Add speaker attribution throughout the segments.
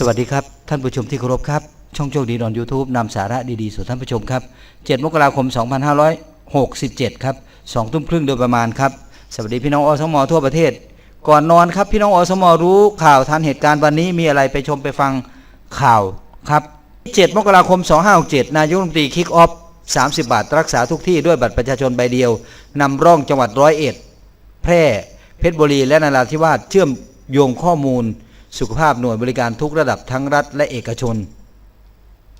Speaker 1: สวัสดีครับ ท่านผู้ชมที่เคารพครับ ช่องโชคดีดอน YouTube นำสาระดีๆสู่ท่านผู้ชมครับ 7 มกราคม 2567 ครับ2ทุ่มครึ่งโดยประมาณครับ สวัสดีพี่น้องอสมทั่วประเทศ ก่อนนอนครับพี่น้องอสมรู้ข่าวทันเหตุการณ์วันนี้มีอะไรไปชมไปฟังข่าวครับ 7 มกราคม 2567 นายกรัฐมนตรีคิกออฟ 30 บาท รักษาทุกที่ด้วยบัตรประชาชนใบเดียวนำร่องจังหวัดร้อยเอ็ด แพร่ เพชรบุรี และนราธิวาสเชื่อมโยงข้อมูล สุขภาพหน่วยบริการทุกระดับทั้งรัฐและเอกชน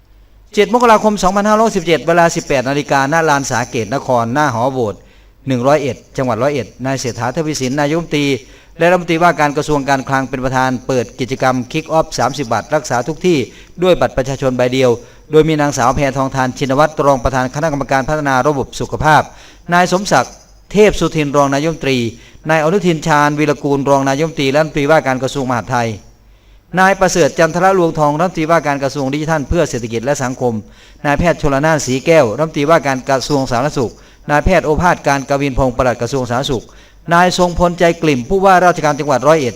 Speaker 1: 7 มกราคม 2517 เวลา 18 นาฬิกา หน้าลานสาเกตนคร หน้าหอโหวต101 จังหวัดร้อยเอ็ดนายเศรษฐาทวีสิน นายมตรี และรัฐมนตรีว่าการกระทรวงการคลังเป็นประธาน เปิดกิจกรรมคิกออฟ 30 บาท รักษาทุกที่ด้วยบัตรประชาชนใบเดียว โดยมีนางสาวแพทองทานชินวัตรรองประธานคณะกรรมการพัฒนาระบบสุขภาพ นายสมศักดิ์ เทพสุทินรองนายมตรีนายอนุทินชาญวีรกูลรองนายมตรีและรัฐมนตรีว่าการกระทรวงมหาดไทย นายประเสริฐจันทระลวงทองรัฐมนตรีว่าการกระทรวงดิจิทัลเพื่อเศรษฐกิจและสังคม นายแพทย์ชลนานสีแก้วรัฐมนตรีว่าการกระทรวงสาธารณสุข นายแพทย์โอภาสการกวินพงศ์ปลัดกระทรวงสาธารณสุข นายทรงพลใจกลิ่มผู้ว่าราชการจังหวัดร้อยเอ็ด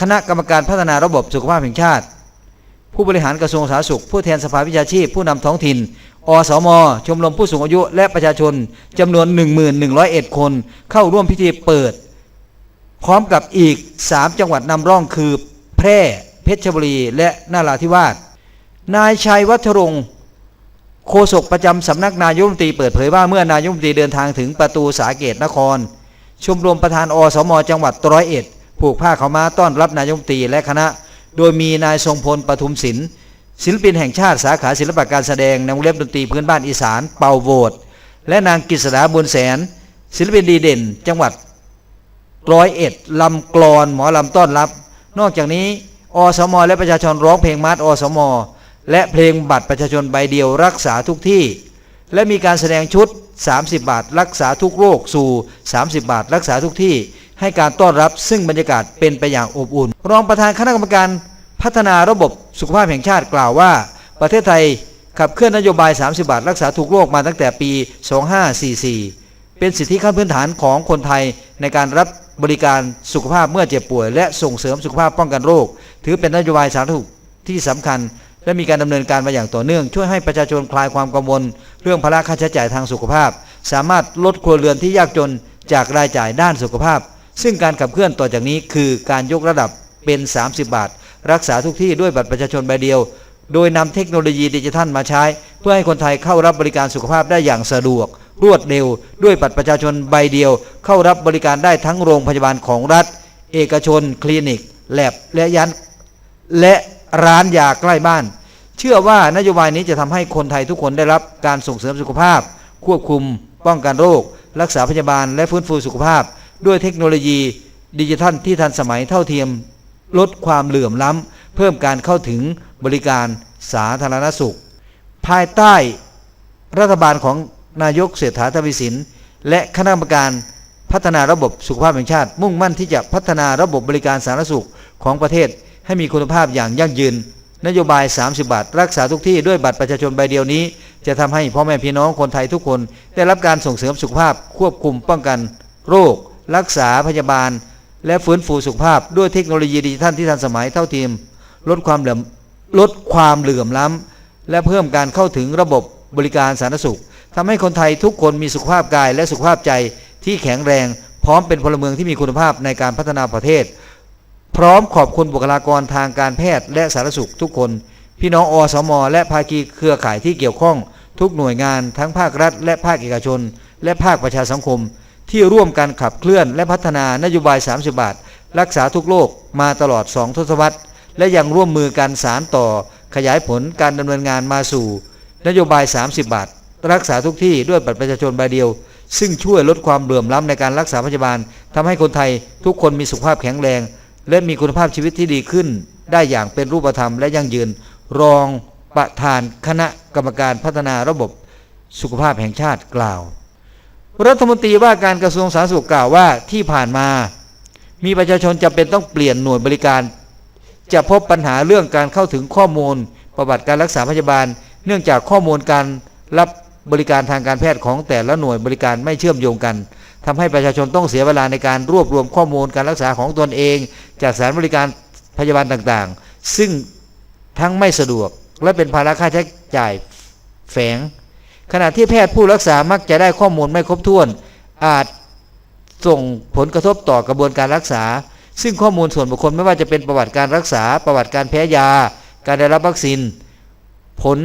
Speaker 1: คณะกรรมการพัฒนาระบบสุขภาพแห่งชาติ ผู้บริหารกระทรวงสาธารณสุข ผู้แทนสภาวิชาชีพ ผู้นำท้องถิ่น อสม ชมรมผู้สูงอายุ และประชาชนจำนวน1101 คน เข้าร่วมพิธีเปิด พร้อมกับอีก 3 จังหวัดนำร่องคือ แพร่ เพชรบุรี และนาราธิวาส นายชัยวัฒรงค์โฆษกประจำสำนักนายกรัฐมนตรีเปิดเผยว่าเมื่อนายกรัฐมนตรีเดินทางถึงประตูสาเกตนคร ชมรมประธานอสม จังหวัดร้อยเอ็ดผูกผ้าเขามาต้อนรับนายกรัฐมนตรีและคณะ โดยมีนายทรงพลปทุมศิลป์ ศิลปินแห่งชาติสาขาศิลปะการแสดงในวงเล็บดนตรีพื้นบ้านอีสาน เป่าโวดและนางกฤษดาบุญแสน ศิลปินดีเด่น จังหวัดร้อยเอ็ดลำกลอนหมอลำต้อนรับ นอกจากนี้อสมและประชาชนร้องเพลงมาร์อสมและเพลงบัตรประชาชนใบเดียวรักษาทุกที่ และมีการแสดงชุด 30 บาท รักษาทุกโรคสู่ 30 บาท รักษาทุกที่ ให้การต้อนรับซึ่งบรรยากาศเป็นไปอย่างอบอุ่น รองประธานคณะกรรมการ พัฒนาระบบสุขภาพแห่งชาติกล่าวว่า ประเทศไทยขับเคลื่อนนโยบาย 30 บาท รักษาทุกโรคมาตั้งแต่ปี 2544 เป็นสิทธิขั้นพื้นฐานของคนไทยในการรับบริการสุขภาพเมื่อเจ็บป่วย และส่งเสริมสุขภาพป้องกันโรค ถือเป็นนโยบายสาธารณสุขที่สำคัญ และมีการดำเนินการมาอย่างต่อเนื่อง ช่วยให้ประชาชนคลายความกังวล เรื่องภาระค่าใช้จ่ายทางสุขภาพ สามารถลดครัวเรือนที่ยากจนจากรายจ่ายด้านสุขภาพ ซึ่งการขับเคลื่อนต่อจากนี้คือการยกระดับเป็น 30 บาท รักษาทุกที่ด้วยบัตรประชาชนใบเดียว โดยนำเทคโนโลยีดิจิทัลมาใช้ เพื่อให้คนไทยเข้ารับบริการสุขภาพได้อย่างสะดวก รวดเร็ว ด้วยบัตรประชาชนใบเดียว เข้ารับบริการได้ทั้งโรงพยาบาลของรัฐ เอกชน คลินิก แลบและยันและร้านยาใกล้บ้าน เชื่อว่านโยบายนี้จะทำให้คนไทยทุกคนได้รับการส่งเสริมสุขภาพ ควบคุม ป้องกันโรค รักษาพยาบาลและฟื้นฟูสุขภาพ ด้วยเทคโนโลยีดิจิทัลที่ทันสมัยเท่าเทียม ลดความเหลื่อมล้ำ เพิ่มการเข้าถึงบริการสาธารณสุข ภายใต้รัฐบาลของนายกเศรษฐาทวีสิน และคณะกรรมการพัฒนาระบบสุขภาพแห่งชาติ มุ่งมั่นที่จะพัฒนาระบบบริการสาธารณสุขของประเทศให้มีคุณภาพอย่างยั่งยืน นโยบาย 30 บาท รักษาทุกที่ด้วยบัตรประชาชนใบเดียวนี้ จะทำให้พ่อแม่พี่น้องคนไทยทุกคน ได้รับการส่งเสริมสุขภาพควบคุมป้องกัน โรค รักษาพยาบาล และฟื้นฟูสุขภาพด้วยเทคโนโลยีดิจิทัลที่ทันสมัยเท่าเทียมลดความเหลื่อมลดความเหลื่อมล้ำและเพิ่มการเข้าถึงระบบบริการสาธารณสุขทำให้คนไทยทุกคนมีสุขภาพกายและสุขภาพใจที่แข็งแรง พร้อมเป็นพลเมืองที่มีคุณภาพในการพัฒนาประเทศ พร้อมขอบคุณบุคลากรทางการแพทย์และสาธารณสุขทุกคน พี่น้องอสม และภาคีเครือข่ายที่เกี่ยวข้อง ทุกหน่วยงานทั้งภาครัฐ และภาคเอกชน และภาคประชาสังคม ที่ร่วมกันขับเคลื่อนและพัฒนานโยบาย 30 บาท รักษาทุกโรคมาตลอด 2 ทศวรรษ และยังร่วมมือกันสารต่อขยายผลการดำเนินงานมาสู่ นโยบาย 30 บาท รักษาทุกที่ด้วยบัตรประชาชนใบเดียว ซึ่งช่วยลดความเหลื่อมล้ำในการรักษาพยาบาลทำให้คนไทยทุกคนมีสุขภาพแข็งแรง และมีคุณภาพชีวิตที่ดีขึ้น ได้อย่างเป็นรูปธรรมและยั่งยืน รองประธานคณะกรรมการพัฒนาระบบสุขภาพแห่งชาติกล่าว รัฐมนตรีว่าการกระทรวงสาธารณสุขกล่าวว่าที่ผ่านมา มีประชาชนจำเป็นต้องเปลี่ยนหน่วยบริการ จะพบปัญหาเรื่องการเข้าถึงข้อมูล ประวัติการรักษาพยาบาล เนื่องจากข้อมูลการรับบริการทางการแพทย์ของแต่ละหน่วยบริการไม่เชื่อมโยงกันทำให้ประชาชนต้องเสียเวลาในการรวบรวมข้อมูลการรักษาของตนเอง จากสถานบริการพยาบาลต่างๆ ซึ่งทั้งไม่สะดวกและเป็นภาระค่าใช้จ่ายแฝง ขณะที่แพทย์ผู้รักษามักจะได้ข้อมูลไม่ครบถ้วน อาจส่งผลกระทบต่อกระบวนการรักษา ซึ่งข้อมูลส่วนบุคคลไม่ว่าจะเป็นประวัติการรักษา ประวัติการแพ้ยา การได้รับวัคซีน ผล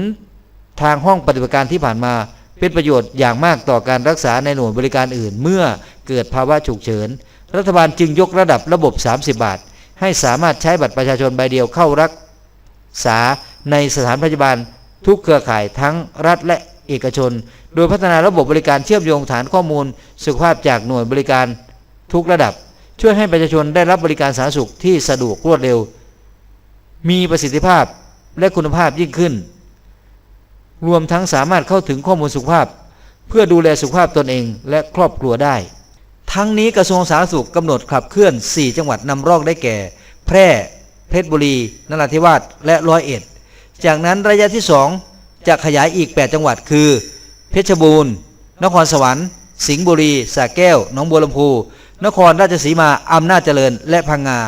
Speaker 1: ทางห้องปฏิบัติการที่ผ่านมา เป็นประโยชน์อย่างมากต่อการรักษาในหน่วยบริการอื่น เมื่อเกิดภาวะฉุกเฉิน รัฐบาลจึงยกระดับระบบ 30 บาท ให้สามารถใช้บัตรประชาชนใบเดียวเข้ารักษาในสถานพยาบาลทุกเครือข่ายทั้งรัฐและ เอกชน โดยพัฒนาระบบบริการเชื่อมโยงฐานข้อมูล สุขภาพจากหน่วยบริการทุกระดับ ช่วยให้ประชาชนได้รับบริการสาธารณสุขที่สะดวกรวดเร็ว มีประสิทธิภาพและคุณภาพยิ่งขึ้น รวมทั้งสามารถเข้าถึงข้อมูลสุขภาพ เพื่อดูแลสุขภาพตนเองและครอบครัวได้ ทั้งนี้กระทรวงสาธารณสุขกำหนดขับเคลื่อน 4 จังหวัดนำร่องได้แก่ แพร่เพชรบุรีนราธิวาสและร้อยเอ็ดจากนั้นระยะที่ 2 จะขยายอีก 8 จังหวัดคือ เพชรบูรณ์ นครสวรรค์ สิงห์บุรีสระแก้วหนองบัวลำพู นครราชสีมาอำนาจเจริญและพังงา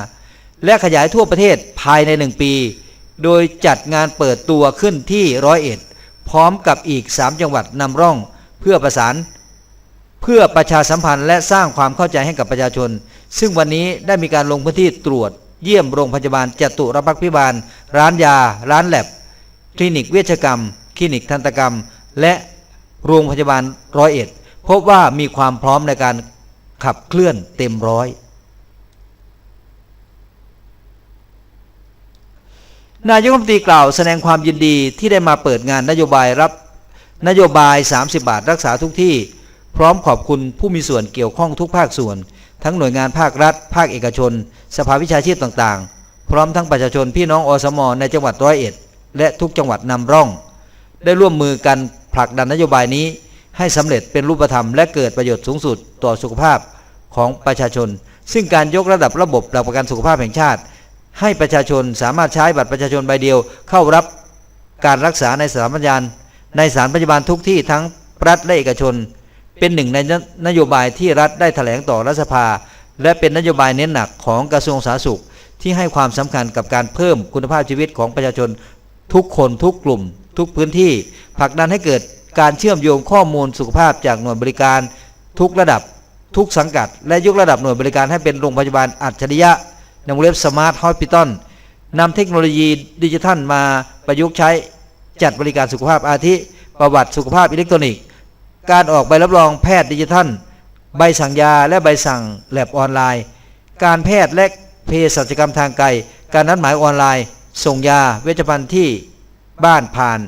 Speaker 1: และขยายทั่วประเทศภายใน 1 ปี โดยจัดงานเปิดตัวขึ้นที่ร้อยเอ็ดพร้อมกับอีก 3 จังหวัดนำร่องเพื่อประสาน เพื่อประชาสัมพันธ์และสร้างความเข้าใจให้กับประชาชน ซึ่งวันนี้ได้มีการลงพื้นที่ตรวจเยี่ยมโรงพยาบาลจตุรพักษ์พิบาล ร้านยา ร้านแลบ คลินิกเวชกรรม ลินิกทันตกรรม และโรงพยาบาลร้อยเอ็ดพบว่ามีความพร้อมในการขับเคลื่อนเต็มร้อย นายกรัฐมนตรีกล่าวแสดงความยินดีที่ได้มาเปิดงานนโยบายรับนโยบาย 30 บาทรักษาทุกที่ พร้อมขอบคุณผู้มีส่วนเกี่ยวข้องทุกภาคส่วน ทั้งหน่วยงานภาครัฐ ภาคเอกชน สภาวิชาชีพต่างๆ พร้อมทั้งประชาชนพี่น้องอสมในจังหวัดร้อยเอ็ด และทุกจังหวัดนำร่อง ได้ร่วมมือกันผลักดันนโยบายนี้ ให้สำเร็จเป็นรูปธรรมและเกิดประโยชน์สูงสุดต่อสุขภาพของประชาชน ซึ่งการยกระดับระบบหลักประกันสุขภาพแห่งชาติ ให้ประชาชนสามารถใช้บัตรประชาชนใบเดียว เข้ารับการรักษาในสถานพยาบาลในสถานพยาบาลทุกที่ทั้งรัฐและเอกชน เป็นหนึ่งในนโยบายที่รัฐได้แถลงต่อรัฐสภา และเป็นนโยบายเน้นหนักของกระทรวงสาธารณสุขที่ให้ความสำคัญกับการเพิ่มคุณภาพชีวิตของประชาชนทุกคนทุกกลุ่ม ทุกพื้นที่ผลักดันให้เกิดการเชื่อมโยงข้อมูลสุขภาพจากหน่วยบริการ ทุกระดับทุกสังกัด และยกระดับหน่วยบริการให้เป็นโรงพยาบาลอัจฉริยะในวงเล็บสมาร์ทฮอสพิทอลนำเทคโนโลยีดิจิทัลมาประยุกต์ใช้จัดบริการสุขภาพอาทิ ประวัติสุขภาพอิเล็กทรอนิกส์ การออกใบรับรองแพทย์ดิจิทัล ใบสั่งยาและใบสั่งแลบออนไลน์ การแพทย์และเภสัชกรรมทางไกล การนัดหมายออนไลน์ ส่งยาเวชภัณฑ์ที่ บ้านผ่าน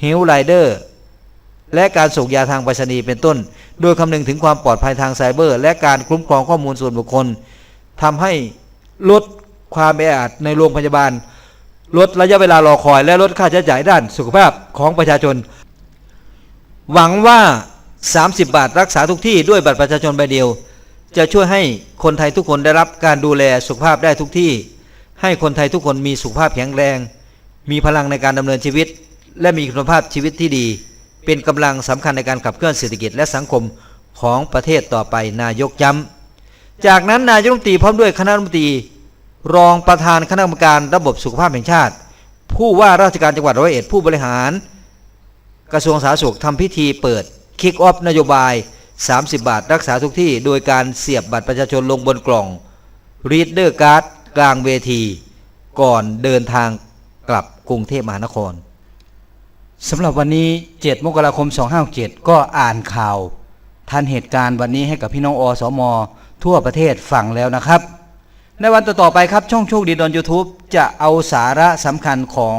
Speaker 1: เฮลไลเดอร์และการส่งยาทางไปรษณีย์เป็นต้น โดยคำนึงถึงความปลอดภัยทางไซเบอร์ และการคุ้มครองข้อมูลส่วนบุคคลทำให้ลดความแออัดในโรงพยาบาล ลดระยะเวลารอคอย และลดค่าใช้จ่ายด้านสุขภาพของประชาชน หวังว่า 30 บาทรักษาทุกที่ด้วยบัตรประชาชนใบเดียว จะช่วยให้คนไทยทุกคนได้รับการดูแลสุขภาพได้ทุกที่ ให้คนไทยทุกคนมีสุขภาพแข็งแรง มีพลังในการดำเนินชีวิต และมีคุณภาพชีวิตที่ดี เป็นกำลังสำคัญในการขับเคลื่อนเศรษฐกิจและสังคมของประเทศต่อไปนายกย้ำจากนั้นนายกรัฐมนตรีพร้อมด้วยคณะรัฐมนตรีรองประธานคณะกรรมการระบบสุขภาพแห่งชาติ ผู้ว่าราชการจังหวัดร้อยเอ็ดผู้บริหาร กระทรวงสาธารณสุขทำพิธีเปิดคิกออฟนโยบาย 30 บาทรักษาทุกที่ โดยการเสียบบัตรประชาชนลงบนกล่องรีดเดอร์การ์ดกลางเวที ก่อนเดินทาง กลับกรุงเทพมหานครสำหรับวันนี้ 7 มกราคม 257 ก็อ่านข่าว ทันเหตุการณ์วันนี้ให้กับพี่น้องอสม ทั่วประเทศฟังแล้วนะครับ ในวันต่อๆไปครับ ช่องโชคดีดอน YouTube จะเอาสาระสำคัญของ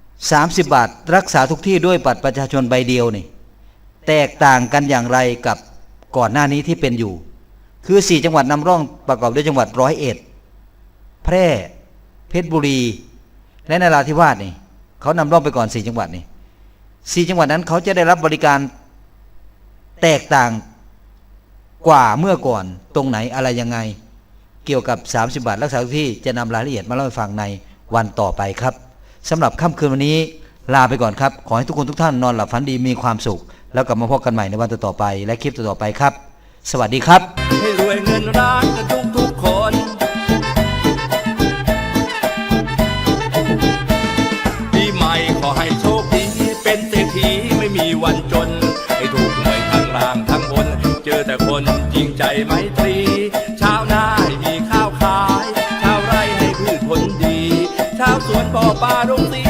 Speaker 1: 30 บาท รักษาทุกที่ด้วยบัตรประชาชนใบเดียวนี่แตกต่างกันอย่างไรกับก่อนหน้านี้ที่เป็นอยู่ คือ 4 จังหวัดนำร่องประกอบด้วยจังหวัดร้อยเอ็ดแพร่เพชรบุรี และนราธิวาสนี่เขานำร่องไปก่อน4จังหวัดนี่4จังหวัดนั้นเขาจะได้รับบริการแตกต่างกว่าเมื่อก่อนตรงไหนอะไรยังไง เกี่ยวกับ 30 บาทรักษาที่จะนำรายละเอียดมาเล่าให้ฟังในวันต่อไปครับสำหรับค่ำคืนวันนี้ลาไปก่อนครับ ขอให้ทุกคนทุกท่านนอนหลับฝันดีมีความสุข แล้วกลับมาพบกันใหม่ในวันต่อๆไป และคลิปต่อๆไปครับ สวัสดีครับ
Speaker 2: ไมตรี ชาวนาให้มีข้าวขาย ชาวไร่ให้พืชผลดี ชาวสวนป่อปลาโรงสี